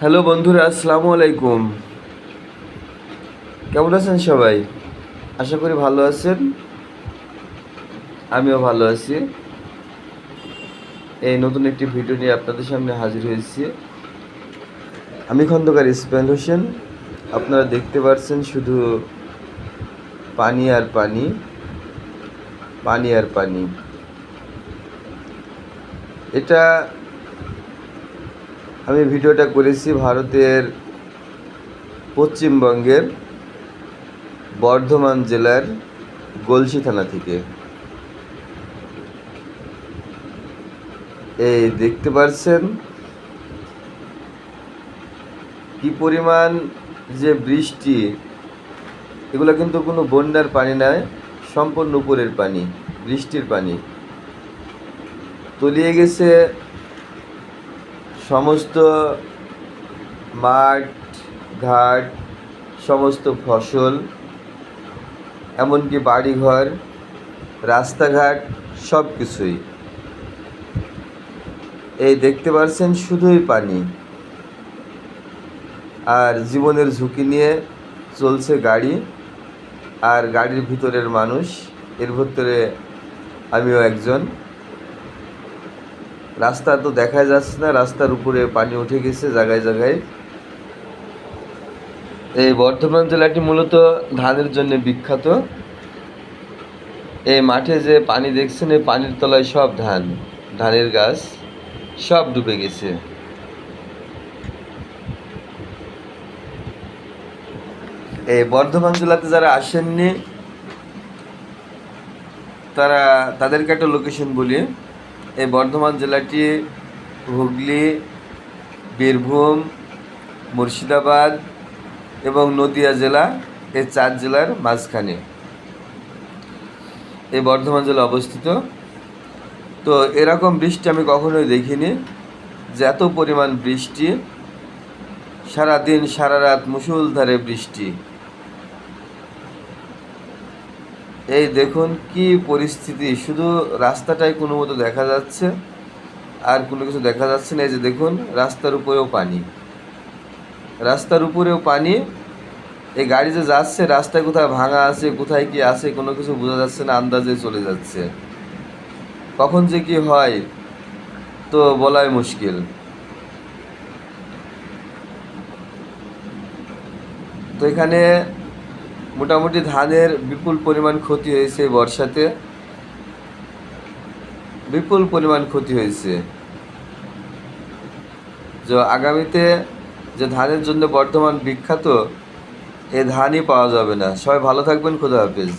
Hello বন্ধুরা, আসসালামু আলাইকুম। কেমন আছেন সবাই? আশা করি ভালো আছেন। আমিও ভালো আছি। এই নতুন একটি ভিডিও নিয়ে আপনাদের সামনে হাজির হয়েছি। আমি খন্দকার ইসমাইল হোসেন। আপনারা দেখতে পাচ্ছেন শুধু পানি আর পানি। পানি আর পানি। এটা আমি ভিডিওটা করেছি ভারতের পশ্চিমবঙ্গের বর্ধমান জেলার গলসি থানা থেকে। এই দেখতে পাচ্ছেন কি পরিমাণ যে বৃষ্টি, এগুলো কিন্তু কোনো বন্যার পানি নয়, সম্পূর্ণ উপরের পানি, বৃষ্টির পানি। তলিয়ে গেছে সমস্ত মাঠ, ঘাট, সমস্ত ফসল, এমনকি বাড়িঘর, রাস্তাঘাট সব কিছুই এই দেখতে পাচ্ছেন শুধুই পানি। আর জীবনের ঝুঁকি নিয়ে চলছে গাড়ি, আর গাড়ির ভিতরের মানুষ, এর ভিতরে আমিও একজন। রাস্তা তো দেখা যাচ্ছে না, রাস্তার উপরে পানি উঠে গেছে জায়গায় জায়গায়। এই বর্ধমান জেলাটি মূলত ধানের জন্য বিখ্যাত। এই মাঠে যে পানি দেখছেন, এই পানির তলায় সব ধান, ধানের গাছ সব ডুবে গেছে। এই বর্ধমান জেলাতে যারা আসেননি, তারা তাদেরকে একটা লোকেশন বলি। এই বর্ধমান জেলাটি হুগলি, বীরভূম, মুর্শিদাবাদ এবং নদিয়া জেলা এই চার জেলার মাঝখানে। এই বর্ধমান জেলা অবস্থিত। তো এরকম বৃষ্টি আমি কখনোই দেখিনি। যে এত পরিমাণ বৃষ্টি, সারাদিন সারা রাত মুসুলধারে বৃষ্টি। এই দেখুন কি পরিস্থিতি। শুধু রাস্তাটাই কোনো মতো দেখা যাচ্ছে, আর কোনো কিছু দেখা যাচ্ছে না। এই যে দেখুন, রাস্তার উপরেও পানি। রাস্তার উপরেও পানি। এই গাড়ি যে যাচ্ছে, রাস্তায় কোথায় ভাঙা আছে, কোথায় কি আছে, কোনো কিছু বোঝা যাচ্ছে না, আন্দাজে চলে যাচ্ছে। কখন যে কি হয়, তো বলাই মুশকিল। তো এখানে মোটামুটি ধানের বিপুল পরিমাণ ক্ষতি হয়েছে বর্ষাতে। বিপুল পরিমাণ ক্ষতি হয়েছে। যে, আগামীতে যে ধানের জন্য বর্তমান বিখ্যাত, এ ধানই পাওয়া যাবে না। সবাই ভালো থাকবেন, খোদা হাফেজ।